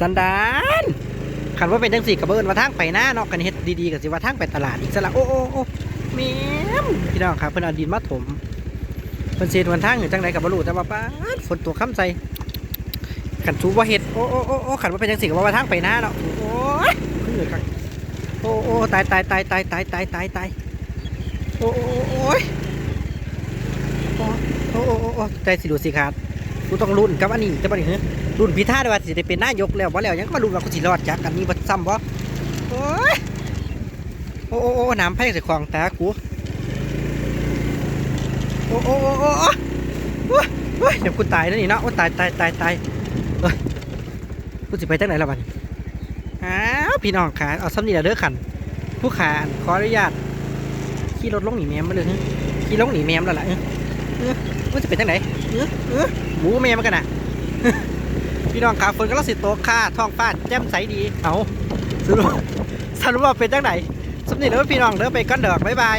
สันดานขันว่าเป็นจังสี่กับเบิร์นว่าทางไปหน้าเนาะกันเฮ็ดดีๆกับสิว่าทางไปตลาดอีกสละโอ้โอ้โอ้แม่มพี่น้องครับเพิ่นเอาดินมาถมเพิ่นเสียวันทางอยู่จังไดกับ่รู้แต่ว่าป้าฝนตัวค้ำใจขันสูว่าเฮ็ดโอ้โอ้โอ้ขันว่าเป็นจังสี่กับว่าทางไปหน้าเนาะโอ้ยขึ้นเลยครับโอ้โอ้ตายตายตายตายตายตายตายตายโอ้โอ้โอ้โอ้โอ้โอ้ใจสิดูสิขาด กูต้องรุ่นกับอันนี้จะบ่ได้เฮ้ยรุ่นพิธาได้ว่าสิได้เป็นนายกแล้วบ่แล้วยังมารุ่นว่ากูสิรอดจากกันนี้บ่ซ้ำบ่โอ้ยโอ้โอ้โอ้น้ำไผ่ใส่ของตากูโอ้โอ้โอ้โอ้โอ้ยเดี๋ยวกูตายแล้วนี่เนาะโอ้ตายตายตายตายเอ้ยกูสิไปจังไหนล่ะบัดอ้าวพี่น้องขาเอาซ้ำนี่ละเด้อขันผู้ขาขออนุญาตขี่รถลงหนีแมมมาเลยเฮ้ยขี่ลงหนีแมมแล้วล่ะ มันจะเป็นยังไหนเออเออหมูแมมกันน่ะพี่น้องขาฝนก็ลับสิโตค่าท้องฟ้าแจ่มใสดี เอาสรุปสรุปว่าเป็นจังไหนสำนีแล้วพี่น้องเด้อไปกันเด้อบ๊ายบาย